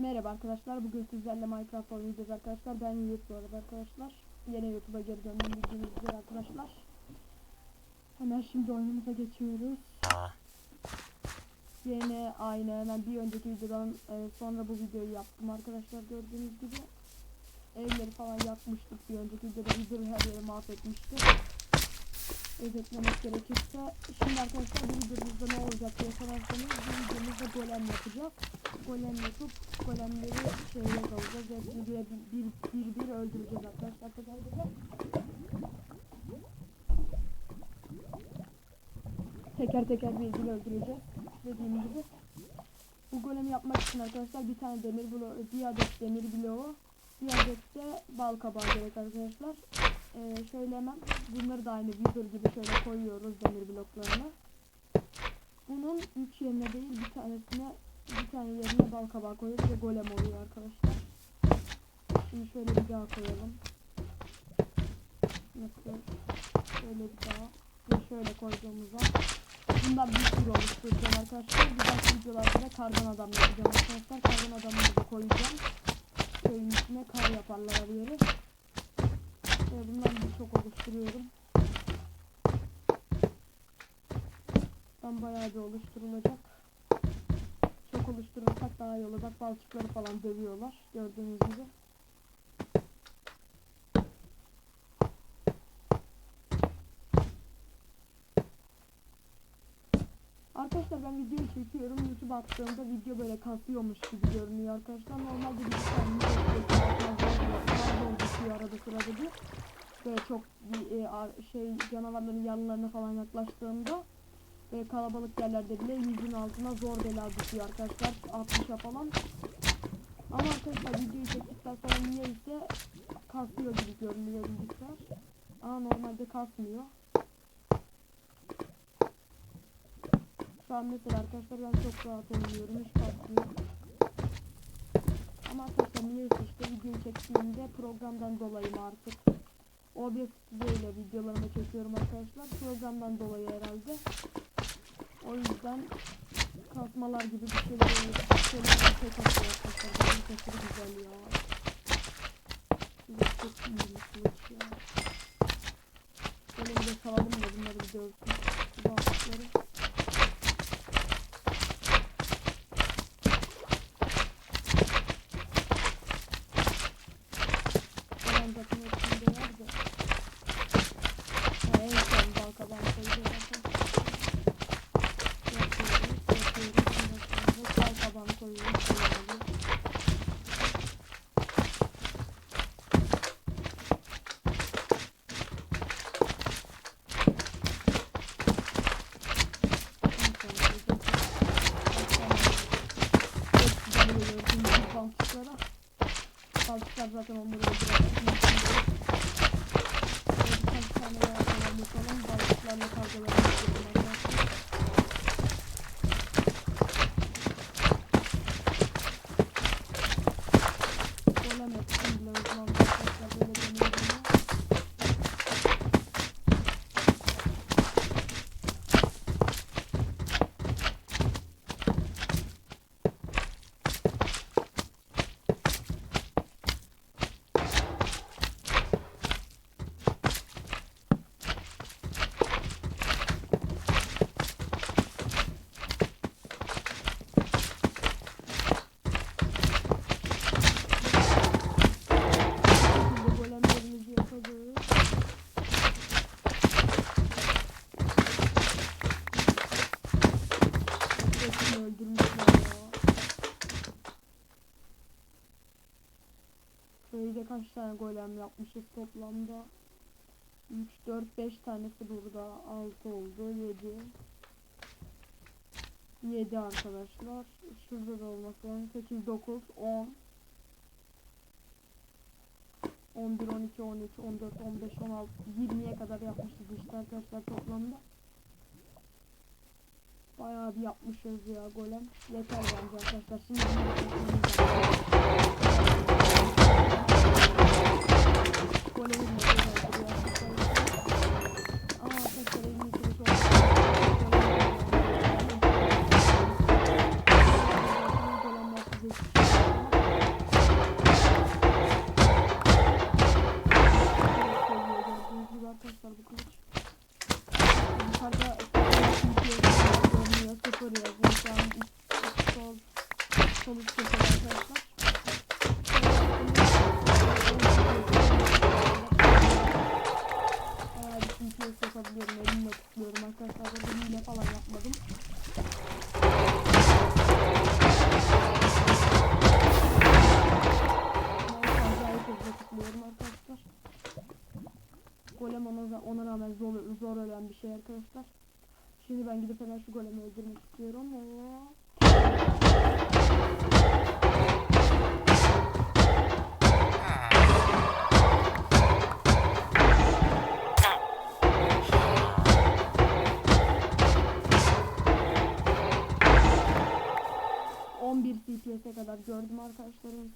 Merhaba arkadaşlar. Bugün sizlerle Minecraft oynayacağız arkadaşlar. Ben Yiğit bu arkadaşlar. Yine YouTube'a geri döndüm bildiğiniz üzere arkadaşlar. Hemen şimdi oyunumuza geçiyoruz. Yine aynı hemen bir önceki videodan e, sonra bu videoyu yaptım arkadaşlar gördüğünüz gibi. Evleri falan yakmıştık bir önceki videoda video her yeri mahvetmişti. Özetlemek gerekirse. Şimdi arkadaşlar bu videomuzda ne olacak diye sorarsanız bu videomuzda golem yapacağız. Golem yapıp golemleri şehre alacağız. Hepsini bir, bir, bir, bir öldüreceğiz arkadaşlar. Teker teker bir bir öldüreceğiz. Dediğim gibi. Bu golemi yapmak için arkadaşlar bir tane demir bloğu, bir adet demir bloğu, bir adet de bal kabağı gerek arkadaşlar. Ee, şöyle hemen bunları da aynı wither gibi şöyle koyuyoruz demir bloklarını. Bunun 3 yerine değil bir tanesine bir tane yerine bal kabağı koyuyoruz ve golem oluyor arkadaşlar. Şimdi şöyle bir daha koyalım. Nasıl? Şöyle bir daha. Ve şöyle koyduğumuzda bundan bir sürü oluşturacağım arkadaşlar. Bir dahaki videolarda da kardan adam yapacağım arkadaşlar. Kardan adamını da koyacağım. Köyün içine kar yaparlar her yeri. Ve bundan birçok oluşturuyorum. Ben bayağı bir oluşturulacak. Çok oluşturursak daha iyi olacak. Balçıkları falan dövüyorlar. Gördüğünüz gibi. Arkadaşlar ben videoyu çekiyorum. YouTube attığımda video böyle kasıyormuş gibi görünüyor arkadaşlar. Normalde bir arada sırada bir. Böyle çok bir e, şey canavarların yanlarına falan yaklaştığımda ve kalabalık yerlerde bile yüzün altına zor bela düşüyor arkadaşlar 60'a falan. Ama arkadaşlar videoyu çektikten sonra niyeyse kasıyor gibi görünüyor bilgisayar. Ama normalde kasmıyor. Şu an mesela arkadaşlar ben çok rahat oynuyorum hiç kasmıyor. Ama arkadaşlar niyeyse işte videoyu çektiğimde programdan dolayı artık OBS ile videolarımı çekiyorum arkadaşlar. Programdan dolayı herhalde. O yüzden kasmalar gibi bir şeyler. Bir şeyler şey kasıyor arkadaşlar. Benim sesleri güzel ya. Kılıç çok iyi bir kılıç ya. Böyle bir de salalım da bunları bir görsün. Bu bağışları. Falan zaten hepsinde var da. Ha, en son bal kabağını koyacağız arkadaşlar. Yapıyoruz, yapıyoruz. Ondan sonra bal kabağını koyuyoruz. Böyle oluyor. En son koyacağız. Çok güzel oluyor şimdi balçıklara. Balçıklar zaten onları öldürüyor. Birkaç tane daha falan yapalım. Balıklarla kavgalarını yapalım arkadaşlar. Golem yapsın bile uzman arkadaşlar böyle deniyor bunu. Şimdi golemlerimizi yapacağız. Hepsini öldürmüşler ya. Köyde kaç tane golem yapmışız toplamda? 3, 4, 5 tanesi burada. 6 oldu. 7. 7 arkadaşlar. Şurada da olması lazım. 8, 9, 10. 11, 12, 13, 14, 15, 16, 20'ye kadar yapmışız işte arkadaşlar toplamda. Bayağı bir yapmışız ya golem. Yeter bence arkadaşlar. Şimdi bunları çekmemiz arkadaşlar. Şimdi ben gidip hemen şu golemi öldürmek istiyorum. ...11 CPS'e kadar gördüm arkadaşlar en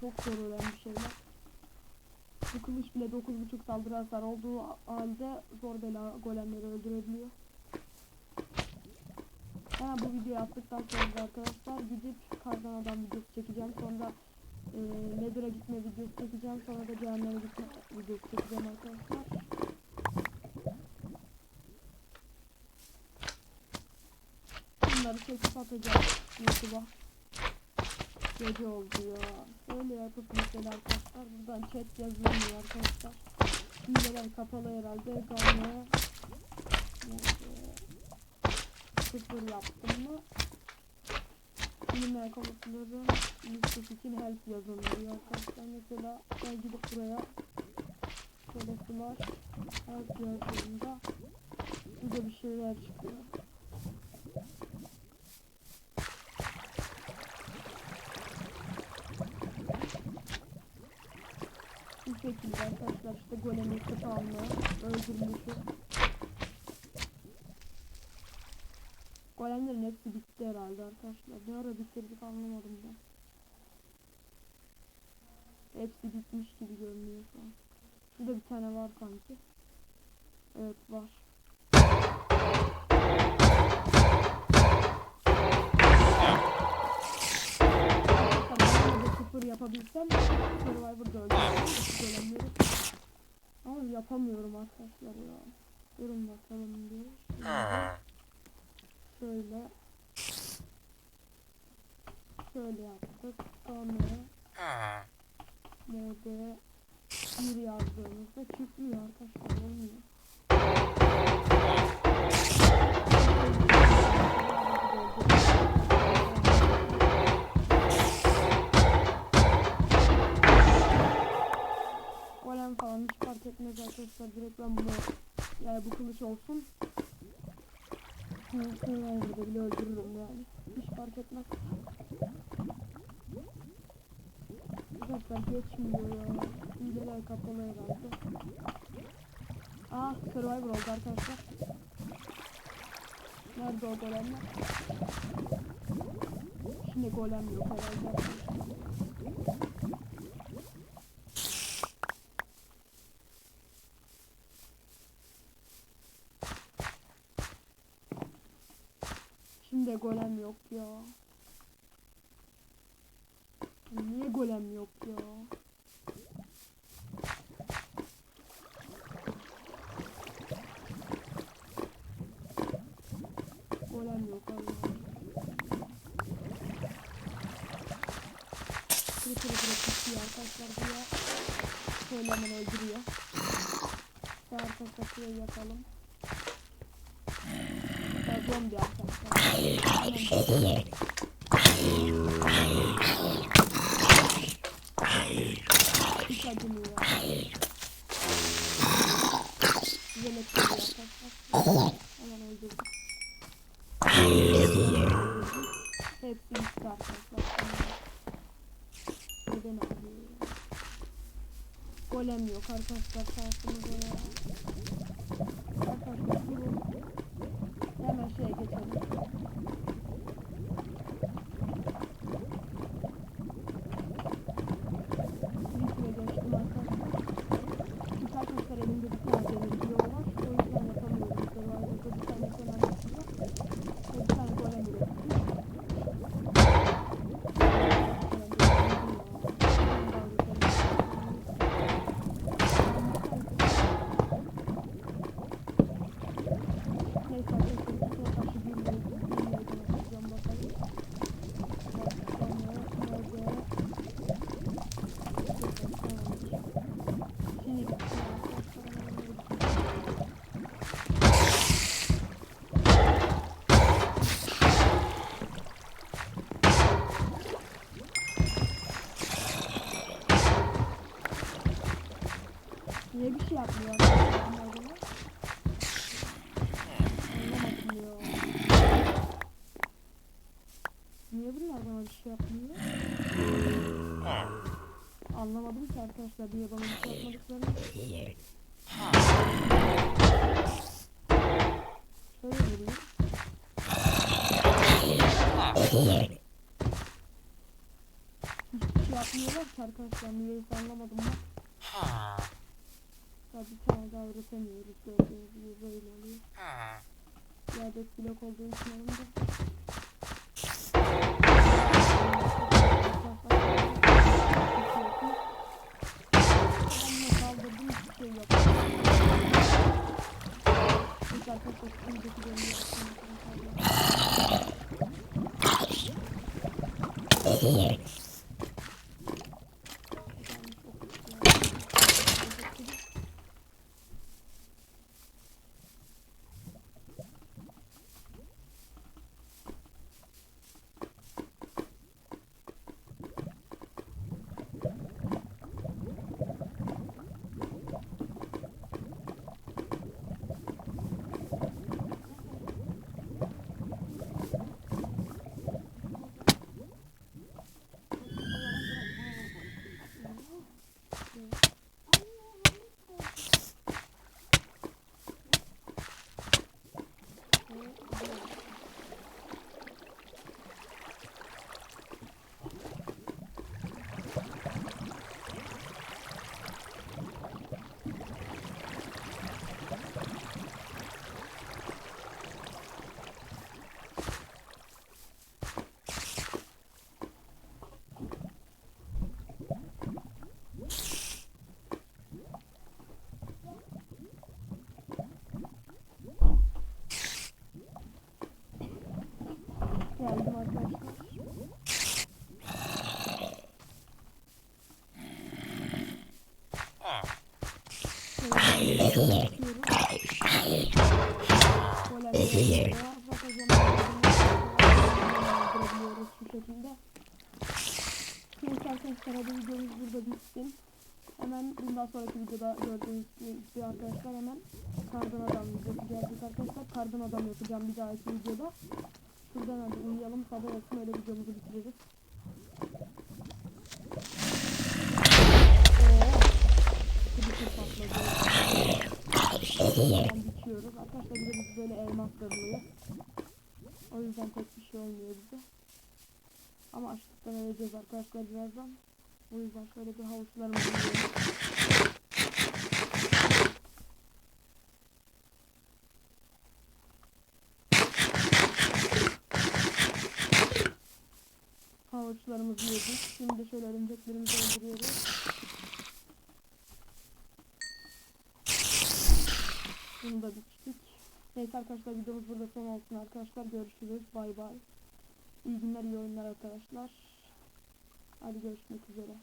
Çok zor ölen bir şeyler. Bu kılıç bile 9.5 saldırı hasar olduğu halde zor bela golemleri öldürebiliyor. Hemen bu videoyu yaptıktan sonra da arkadaşlar gidip kardan adam videosu çekeceğim. Sonra e, Nether'a gitme videosu çekeceğim. Sonra da cehenneme gitme videosu çekeceğim arkadaşlar. Bunları çekip atacağım YouTube'a. Gece oldu ya. Şöyle yapıp mesela arkadaşlar buradan chat yazılmıyor arkadaşlar. Hileler kapalı herhalde. Gane sıfır yaptım mı? Bilmeyen konusları listesi için help yazılıyor arkadaşlar. Mesela ben gidip buraya şöyle slash help yazdığımda burada bir şeyler çıkıyor. Şekilde arkadaşlar işte golemi spawnlı öldürmüşü. Golemlerin hepsi bitti herhalde arkadaşlar. Ne ara bitirdik anlamadım ben. Hepsi bitmiş gibi görünüyor şu an. Şurada bir tane var sanki. Evet var. Yapabilsem. Ama yapamıyorum arkadaşlar ya. Durun bakalım. Şimdi şöyle şöyle yaptık. Sonra mode bir yazdığımızda çıkmıyor geçmiyor ya Hileler kapalı herhalde Ah Survivor oldu arkadaşlar Nerede o golemler? Şimdi golem yok herhalde Şimdi golem yok ya. Niye golem yok ya? Golem yok Allah. Creeper'ı bırakıyor arkadaşlar buraya. Şöyle hemen öldürüyor. Ve arkadaşlar şurayı yapalım. Ya zombi arkadaşlar. Hiç acımıyor. Niye bir şey yapmıyor? Niye bunlar bana bir şey yapmıyor? Anlamadım ki arkadaşlar niye bana bir şey yapmadıklarını. Şöyle vurayım. Hiçbir şey yapmıyorlar ki arkadaşlar niye hiç anlamadım ben. Ya bir tane daha üretemiyoruz gördüğünüz gibi böyle oluyor. Adet blok olduğu için. Anne kaldırdım hiçbir şey yok. Biz arkadaşlar şimdiki bölümü yapalım. Geldim arkadaşlar. Şöyle yapıyorum. Golemleri var. Bakacağım. Öldürebiliyoruz şu şekilde. Neyse arkadaşlar hadi videomuz burada bitsin. Hemen bundan sonraki videoda gördüğünüz gibi arkadaşlar hemen kardan adam videosu gelecek arkadaşlar. Kardan adam yapacağım bir dahaki videoda. Şuradan hadi uyuyalım sabah olsun öyle videomuzu bitiririz. Oo, Kılıcı patladı. Hemen biçiyoruz. Arkadaşlar bir de biz böyle elmas kırılıyor. O yüzden pek bir şey olmuyor bize. Ama açlıktan öleceğiz arkadaşlar birazdan. O yüzden şöyle bir havuçlarımızı yiyelim. Havuçlarımızı yedik. Şimdi şöyle örümceklerimizi öldürüyoruz. Bunu da biçtik. Neyse arkadaşlar videomuz burada son olsun arkadaşlar. Görüşürüz. Bay bay. İyi günler, iyi oyunlar arkadaşlar. Hadi görüşmek üzere.